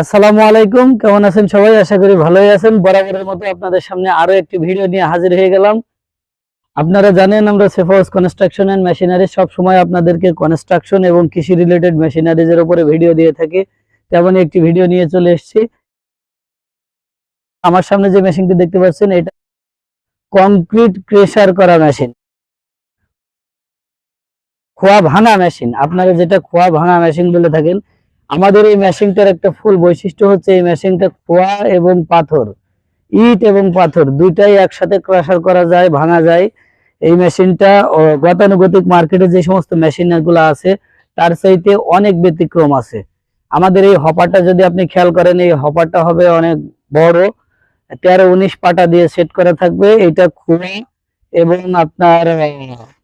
আসসালামু আলাইকুম, কেমন আছেন সবাই? আশা করি ভালোই আছেন। বরাবরের মতো আপনাদের সামনে আরও একটি ভিডিও নিয়ে হাজির হয়ে গেলাম। আপনারা জানেন আমরা সেফাউস কনস্ট্রাকশন এন্ড মেশিনারি সব সময় আপনাদেরকে কনস্ট্রাকশন এবং কৃষি রিলেটেড মেশিনারিজ এর উপরে ভিডিও দিয়ে থাকি। তেমন একটি ভিডিও নিয়ে চলে এসেছি। আমার সামনে যে মেশিনটি দেখতে পাচ্ছেন, এটা কংক্রিট ক্রেশার করা মেশিন খোয়া ভাঙা মেশিন আপনারা যেটা খোয়া ভাঙা মেশিন বলে থাকেন আমাদের এই মেশিনটার একটা ফুল বৈশিষ্ট্য হচ্ছে এই মেশিনটা খোয়া এবং পাথর, ইট এবং পাথর দুইটাই একসাথে ক্রাশার করা যায়, ভাঙা যায়। এই মেশিনটা গতানুগতিক মার্কেটে যে সমস্ত মেশিনগুলো আছে, তার চাইতে অনেক ব্যতিক্রম আছে। আমাদের এই হপারটা যদি আপনি খেয়াল করেন, এই হপারটা হবে অনেক বড়। তেরো উনিশ পাটা দিয়ে সেট করা থাকবে। এটা খোয়া এবং আপনার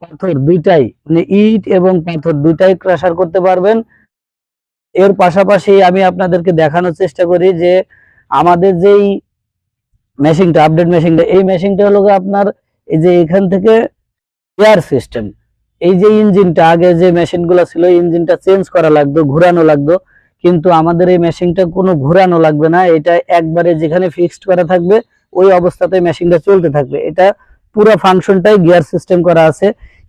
পাথর দুইটাই মানে ইট এবং পাথর দুইটাই ক্রাশার করতে পারবেন। এর পাশাপাশি আমি আপনাদেরকে দেখানোর চেষ্টা করি যে আমাদের যেই মেশিনটা আপডেট মেশিনটা, এই মেশিনটা হলো আপনার এই যে এখান থেকে এয়ার সিস্টেম এই যে ইঞ্জিনটা, আগে যে মেশিনগুলো ছিল ইঞ্জিনটা চেঞ্জ করা লাগতো, ঘোরানো লাগতো, কিন্তু আমাদের এই মেশিনটা কোনো ঘোরানো লাগবে না। এটা একবারে যেখানে ফিক্সড করা থাকবে, ওই অবস্থাতে মেশিনটা চলতে থাকবে। এটা পুরো ফাংশনটাই গিয়ার সিস্টেম করা আছে।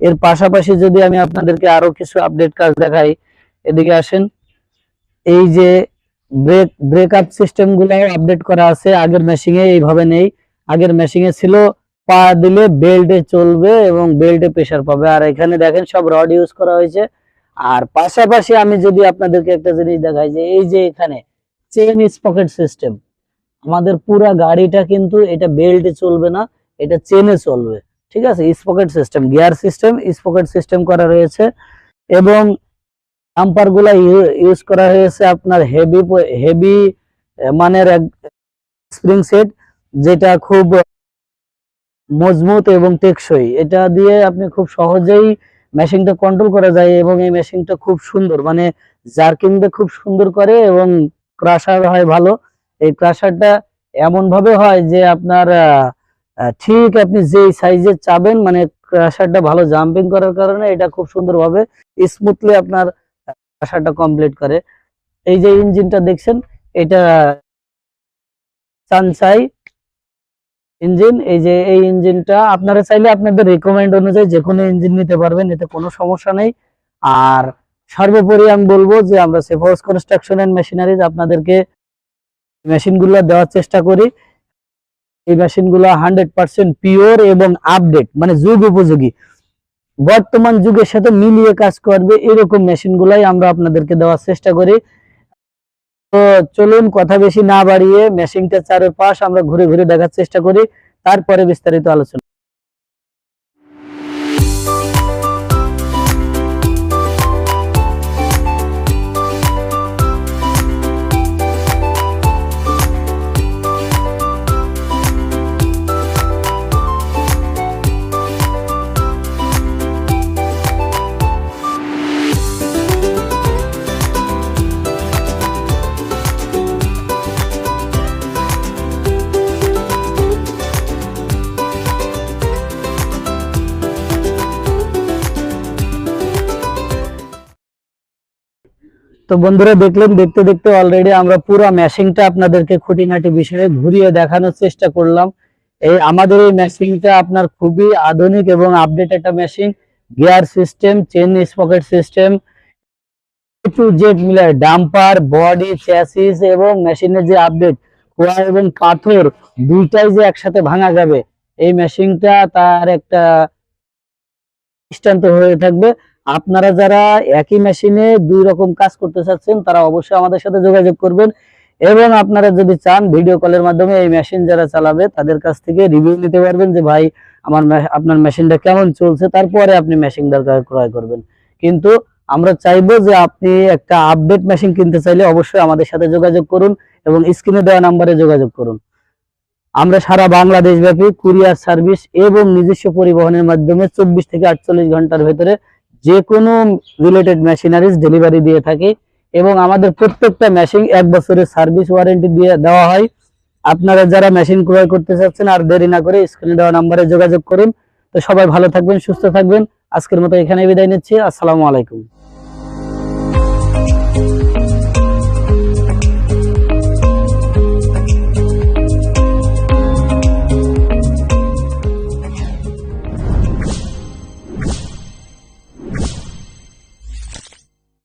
এর পাশাপাশি যদি আমি আপনাদেরকে আরও কিছু আপডেট কাজ দেখাই, এদিকে আসেন। এই যে ব্রেক ব্রেকআপ সিস্টেমগুলো আপডেট করা আছে, আগের মেশিং এ এইভাবে নেই। আগের মেশিং এ ছিল, পা দিলে বেল্টে চলবে এবং বেল্টে প্রেসার পাবে। আর এখানে দেখেন সব রড ইউজ করা হয়েছে। আর পাশাপাশি আমি যদি আপনাদেরকে একটা জিনিস দেখাই যে, এই যে এখানে চেন স্পকেট সিস্টেম আমাদের পুরা গাড়িটা কিন্তু এটা বেল্টে চলবে না, এটা চেনে চলবে। ঠিক আছে? Sprocket system gear system sprocket system করা রয়েছে। এবং ডাম্পারগুলা ইউজ করা হয়েছে আপনার হেভি হেভি মানের স্প্রিং সেট যেটা খুব মজবুত এবং টেকসই। এটা দিয়ে আপনি খুব সহজেই মেশিনটা কন্ট্রোল করা যায় এবং এই মেশিনটা খুব সুন্দর মানে জার্কিংটা খুব সুন্দর করে এবং ক্রাশার হয় ভালো। এই ক্রাশারটা এমন ভাবে হয় যে আপনার ঠিক আপনি যেই সাইজে চাবেন মানে ক্রাশারটা ভালো জাম্পিং করার কারণে এটা খুব সুন্দরভাবে স্মুথলি আপনার আশাটা কমপ্লিট করে। এই যে ইঞ্জিনটা দেখছেন, এটা সানসাই ইঞ্জিন এই যে এই ইঞ্জিনটা আপনারা চাইলে আপনাদের রিকমেন্ড অনুযায়ী যে কোনো ইঞ্জিন নিতে পারবেন, এতে কোনো সমস্যা নেই। আর সর্বোপরি আমি বলব যে আমরা সেফাউস কনস্ট্রাকশন এন্ড মেশিনারিজ আপনাদেরকে মেশিনগুলো দেওয়ার চেষ্টা করি। এই মেশিনগুলো হান্ড্রেড পার্সেন্ট পিওর এবং আপডেট মানে যুগ উপযোগী। বর্তমান যুগের সাথে মিলিয়ে কাজ করবে এরকম মেশিন গুলাই আমরা আপনাদেরকে দেওয়ার চেষ্টা করি। তো চলুন কথা বেশি না বাড়িয়ে মেশিনটা চারপাশ আমরা ঘুরে ঘুরে দেখার চেষ্টা করি, তারপরে বিস্তারিত আলোচনা তো বন্ধুরা দেখলেন, দেখতে দেখতে অলরেডি আমরা পুরো মেশিনটা আপনাদেরকে খুঁটিনাটি বিষয়ে ঘুরিয়ে দেখানোর চেষ্টা করলাম। এই আমাদের এই মেশিনটা আপনার খুবই আধুনিক এবং আপডেট একটা machine gear system chain sprocket system to Z মিলে ডাম্পার বডি চ্যাসিস এবং মেশিনের যে আপডেট খোয়া এবং পাথর দুইটাই যে একসাথে ভাঙা যাবে, এই মেশিনটা তার একটা দৃষ্টান্ত হয়ে থাকবে। আপনারা যারা একই মেশিনে দুই রকম কাজ করতে চাচ্ছেন, তারা অবশ্যই আমাদের সাথে যোগাযোগ করবেন। এবং আপনারা যদি চান ভিডিও কলের মাধ্যমে এই মেশিন যারা চালাবে, তাদের কাছ থেকে রিভিউ নিতে পারবেন যে, ভাই, আমার আপনার মেশিনটা কেমন চলছে? তারপরে আপনি মেশিন দরকার ক্রয় করবেন। কিন্তু আমরা চাইব যে, আপনি একটা আপডেট মেশিন কিনতে চাইলে অবশ্যই আমাদের সাথে যোগাযোগ করুন এবং স্ক্রিনে দেওয়া নাম্বারে যোগাযোগ করুন। আমরা সারা বাংলাদেশ ব্যাপী কুরিয়ার সার্ভিস এবং নিজস্ব পরিবহনের মাধ্যমে চব্বিশ থেকে আটচল্লিশ ঘণ্টার ভেতরে যে কোনো রিলেটেড মেশিনারিজ ডেলিভারি দিয়ে থাকি এবং আমাদের প্রত্যেকটা মেশিন এক বছরের সার্ভিস ওয়ারেন্টি দিয়ে দেওয়া হয়। আপনারা যারা মেশিন ক্রয় করতে চাচ্ছেন আর দেরি না করে স্ক্রিনে দেওয়া নাম্বারে যোগাযোগ করুন। তো সবাই ভালো থাকবেন, সুস্থ থাকবেন। আজকের মতো এখানে বিদায় নিচ্ছি। আসসালামু আলাইকুম।